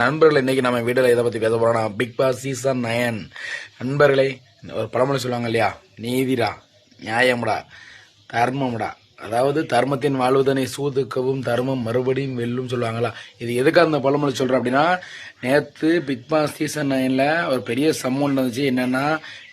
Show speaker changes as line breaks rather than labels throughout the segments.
நண்பர்கள் இன்னைக்கு நம்ம வீடியோல எதை பத்தி பேச போறோம்னா பிக் பாஸ் சீசன் நயன் நண்பர்களே ஒரு பழமொழி சொல்லுவாங்க இல்லையா? நீதிடா நியாயம்டா தர்மம்டா. அதாவது தர்மத்தின் வாழ்வதனை சூதுக்கவும் தர்மம் மறுபடியும் வெல்லும் சொல்லுவாங்களா? இது எதுக்கு அந்த பழமொழி சொல்றேன் அப்படின்னா நேத்து பிக் பாஸ் சீசன் நைன்ல ஒரு பெரிய சம்மன் நடந்துச்சு. என்னன்னா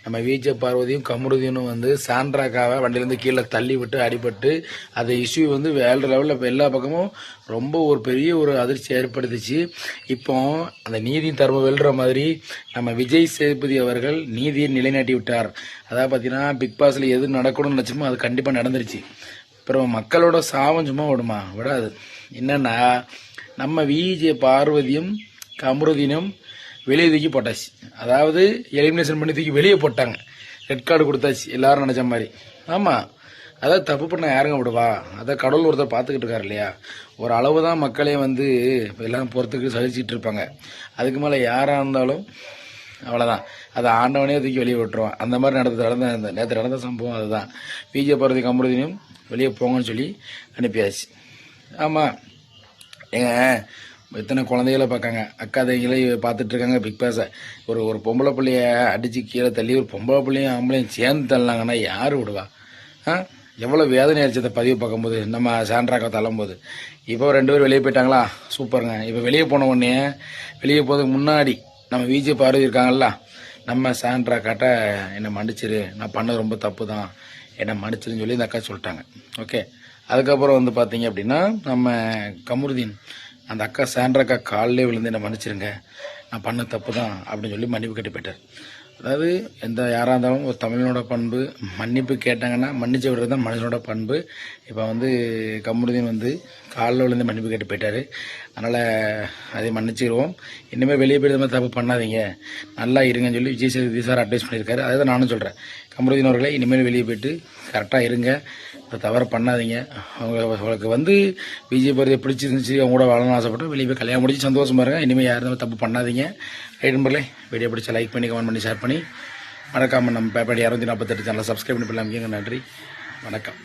நம்ம விஜய பார்வதியும் கமருதீனும் வந்து சாண்ட்ராக்காவை வண்டியிலேருந்து கீழே தள்ளி விட்டு அடிபட்டு அந்த இஷ்யூ வந்து வேல்டு லெவலில் இப்போ எல்லா பக்கமும் ரொம்ப ஒரு பெரிய ஒரு அதிர்ச்சி ஏற்படுத்துச்சு. இப்போ அந்த நீதி தர்மம் வெல்ற மாதிரி நம்ம விஜய் சேதுபதி அவர்கள் நீதியை நிலைநாட்டி விட்டார். அதாவது பார்த்தீங்கன்னா பிக் பாஸில் எது நடக்கணும்னு நினச்சோமோ அது கண்டிப்பாக நடந்துருச்சு. அப்புறம் மக்களோட சாபம் சும்மா விடுமா? விடாது. என்னன்னா நம்ம விஜே பார்வதியும் கமருதீனும் வெளியே தூக்கி போட்டாச்சு. அதாவது எலிமினேஷன் பண்ணி தூக்கி வெளியே போட்டாங்க. ரெட் கார்டு கொடுத்தாச்சு. எல்லாரும் நினச்ச மாதிரி. ஆமாம் அதாவது தப்பு பண்ண யாருங்க விடுவா? அதை கடவுள் ஒருத்தர் பார்த்துக்கிட்டு இருக்காரு இல்லையா? ஒரு அளவு தான் மக்களே வந்து எல்லாம் பொறுத்துக்கு சகிச்சிட்டு இருப்பாங்க. அதுக்கு மேலே யாராக இருந்தாலும் அவ்வளோதான் அதை ஆண்டவனே தூக்கி வெளியே விட்டுருவான். அந்த மாதிரி நடந்த நடந்த நேற்று நடந்த சம்பவம் அதுதான். பிஜே பார்வதி கமருதினும் வெளியே போங்கன்னு சொல்லி அனுப்பியாச்சு. ஆமாம் ஏங்க எத்தனை குழந்தைகளை பார்க்காங்க. அக்கா தங்கிகளை பார்த்துட்டு இருக்காங்க பிக் பாஸை. ஒரு ஒரு பொம்பளை பிள்ளைய அடித்து கீழே தள்ளி ஒரு பொம்பளை பிள்ளையும் ஆம்பளையும் சேர்ந்து தள்ளாங்கன்னா யார் விடுவா? ஆ? எவ்வளோ வேதனை அடிச்சதை பதிவு பார்க்கும்போது நம்ம சாண்ட்ராக்கா தள்ளும்போது. இப்போ ரெண்டு பேரும் வெளியே போயிட்டாங்களா? சூப்பருங்க. இப்போ வெளியே போன உடனே வெளியே போகிறதுக்கு முன்னாடி நம்ம விஜய் பார்வை இருக்காங்கல்ல நம்ம சாண்ட்ராக்காட்ட என்னை மன்னிச்சிரு. நான் பண்ணது ரொம்ப தப்பு தான் என்னை மன்னிச்சிருன்னு சொல்லி இந்த அக்கா சொல்லிட்டாங்க. ஓகே. அதுக்கப்புறம் வந்து பார்த்தீங்க அப்படின்னா நம்ம கமருதீன். அந்த அக்கா சாண்ட்ர அக்கா காலிலே விழுந்து என்னை மன்னிச்சிருங்க. நான் பண்ண தப்பு தான் அப்படின்னு சொல்லி மன்னிப்பு கட்டி போயிட்டார். அதாவது எந்த யாராக இருந்தாலும் ஒரு தமிழனோட பண்பு மன்னிப்பு கேட்டாங்கன்னா மன்னிச்சு விடுறது தான் மனுஷனோட பண்பு. இப்போ வந்து கமருதீன் வந்து காலில் விழுந்து மன்னிப்பு கேட்டு போயிட்டார். அதனால் அதை மன்னிச்சிடுவோம் இனிமேல் வெளியே போய் மாதிரி தப்பு பண்ணாதீங்க. நல்லா இருங்கன்னு சொல்லி விஜய் சேதுபதி சார் அட்வைஸ் பண்ணியிருக்காரு. அதை தான் நானும் சொல்கிறேன் கமருதீன் அவர்களே இனிமேல் வெளியே போயிட்டு கரெக்டாக இருங்க. இந்த தவறு பண்ணாதீங்க. அவங்க அவங்களுக்கு வந்து பிஜேபி பிடிச்சிருந்துச்சு அவங்க கூட வாழணும்னு ஆசைப்பட்டு வெளியே போய் கல்யாணம் முடிச்சு சந்தோஷமாக இருங்க. இனிமேல் யாரும் தப்பு பண்ணாதீங்க. ரைட் நம்பர்லே வீடியோ பிடிச்ச லைக் பண்ணி கமெண்ட் பண்ணி ஷேர் பண்ணி. மறக்காமல் நம்ம பேப்பர் இரநூத்தி நாற்பத்தெட்டு சேனலை சப்ஸ்கிரைப் பண்ணி பண்ணலாம் நன்றி. வணக்கம்.